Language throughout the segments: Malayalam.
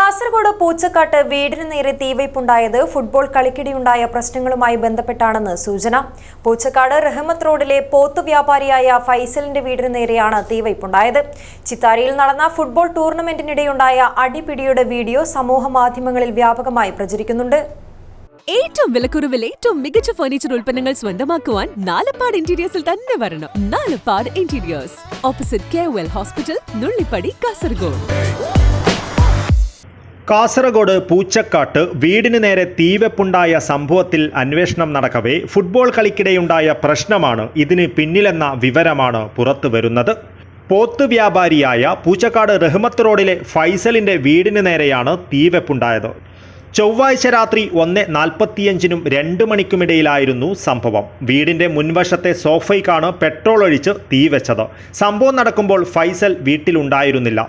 കാസർഗോഡ് പൂച്ചക്കാട്ട് വീടിന് നേരെ തീവയ്പുണ്ടായത് ഫുട്ബോൾ കളിക്കിടെയുണ്ടായ പ്രശ്നങ്ങളുമായി ബന്ധപ്പെട്ടാണെന്ന് സൂചന. പൂച്ചക്കാട് റഹ്മത്ത് റോഡിലെ പോത്ത് വ്യാപാരിയായ ഫൈസലിന്റെ വീടിന് നേരെയാണ് തീവയ്പുണ്ടായത്. ചിത്താരിയിൽ നടന്ന ഫുട്ബോൾ ടൂർണമെന്റിനിടെയുണ്ടായ അടിപിടിയുടെ വീഡിയോ സമൂഹ മാധ്യമങ്ങളിൽ വ്യാപകമായി പ്രചരിക്കുന്നുണ്ട്. ഏറ്റവും വിലക്കുറവിൽ ഏറ്റവും മികച്ച ഫർണിച്ചർ ഉൽപ്പന്നങ്ങൾ സ്വന്തമാക്കുവാൻ നാലപ്പാട് ഇന്റീരിയേഴ്സിൽ തന്നെ വരണം. Nalappad interiors opposite K hospital Nullippady Kasaragod Kasaragod Poochakkatt വീടിന് നേരെ തീവെപ്പുണ്ടായ സംഭവത്തിൽ അന്വേഷണം നടക്കവേ ഫുട്ബോൾ കളിക്കിടെയുണ്ടായ പ്രശ്നമാണ്. ഇതിന് പിന്നിലെന്ന വിവരമാണ് പുറത്തു വരുന്നത്. പോത്ത് വ്യാപാരിയായ പൂച്ചക്കാട് റഹ്മത്ത് റോഡിലെ ഫൈസലിന്റെ വീടിന് നേരെയാണ് തീവെപ്പുണ്ടായത്. ചൊവ്വാഴ്ച രാത്രി ഒന്ന് നാൽപ്പത്തിയഞ്ചിനും രണ്ട് മണിക്കുമിടയിലായിരുന്നു സംഭവം. വീടിന്റെ മുൻവശത്തെ സോഫയ്ക്കാണ് പെട്രോൾ ഒഴിച്ച് തീവെച്ചത്. സംഭവം നടക്കുമ്പോൾ ഫൈസൽ വീട്ടിലുണ്ടായിരുന്നില്ല.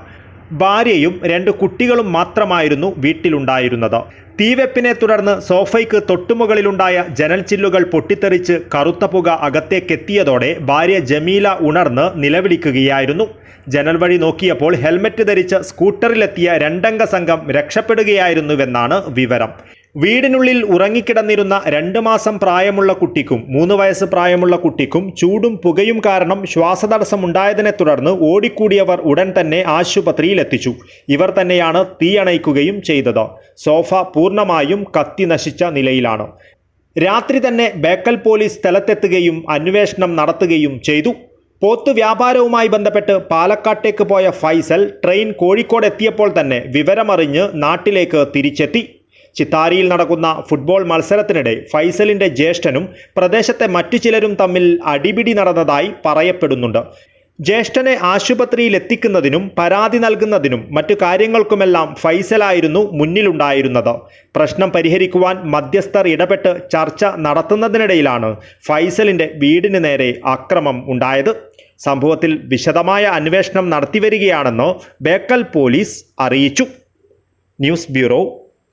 ഭാര്യയും രണ്ട് കുട്ടികളും മാത്രമായിരുന്നു വീട്ടിലുണ്ടായിരുന്നത്. തീവെപ്പിനെ തുടർന്ന് സോഫയ്ക്ക് തൊട്ടുമുകളിലുണ്ടായ ജനൽ ചില്ലുകൾ പൊട്ടിത്തെറിച്ച് കറുത്ത പുക അകത്തേക്കെത്തിയതോടെ ഭാര്യ ജമീല ഉണർന്ന് നിലവിളിക്കുകയായിരുന്നു. ജനൽ വഴി നോക്കിയപ്പോൾ ഹെൽമറ്റ് ധരിച്ച് സ്കൂട്ടറിലെത്തിയ രണ്ടംഗ സംഘം രക്ഷപ്പെടുകയായിരുന്നുവെന്നാണ് വിവരം. വീടിനുള്ളിൽ ഉറങ്ങിക്കിടന്നിരുന്ന രണ്ട് മാസം പ്രായമുള്ള കുട്ടിക്കും മൂന്ന് വയസ്സ് പ്രായമുള്ള കുട്ടിക്കും ചൂടും പുകയും കാരണം ശ്വാസതടസ്സമുണ്ടായതിനെ തുടർന്ന് ഓടിക്കൂടിയവർ ഉടൻ തന്നെ ആശുപത്രിയിൽ എത്തിച്ചു ഇവർ തന്നെയാണ് തീയണയ്ക്കുകയും ചെയ്തത്. സോഫ പൂർണമായും കത്തി നശിച്ച നിലയിലാണ്. രാത്രി തന്നെ ബേക്കൽ പോലീസ് സ്ഥലത്തെത്തുകയും അന്വേഷണം നടത്തുകയും ചെയ്തു. പോത്ത് വ്യാപാരവുമായി ബന്ധപ്പെട്ട് പാലക്കാട്ടേക്ക് പോയ ഫൈസൽ ട്രെയിൻ കോഴിക്കോട് എത്തിയപ്പോൾ തന്നെ വിവരമറിഞ്ഞ് നാട്ടിലേക്ക് തിരിച്ചെത്തി. ചിത്താരിയിൽ നടക്കുന്ന ഫുട്ബോൾ മത്സരത്തിനിടെ ഫൈസലിന്റെ ജ്യേഷ്ഠനും പ്രദേശത്തെ മറ്റു ചിലരും തമ്മിൽ അടിപിടി നടന്നതായി പറയപ്പെടുന്നുണ്ട്. ജ്യേഷ്ഠനെ ആശുപത്രിയിൽ എത്തിക്കുന്നതിനും പരാതി നൽകുന്നതിനും മറ്റു കാര്യങ്ങൾക്കുമെല്ലാം ഫൈസലായിരുന്നു മുന്നിലുണ്ടായിരുന്നത്. പ്രശ്നം പരിഹരിക്കുവാൻ മധ്യസ്ഥർ ഇടപെട്ട് ചർച്ച നടത്തുന്നതിനിടയിലാണ് ഫൈസലിന്റെ വീടിന് നേരെ അക്രമം ഉണ്ടായത്. സംഭവത്തിൽ വിശദമായ അന്വേഷണം നടത്തിവരികയാണെന്ന് ബേക്കൽ പോലീസ് അറിയിച്ചു. News bureau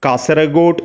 Kasaragod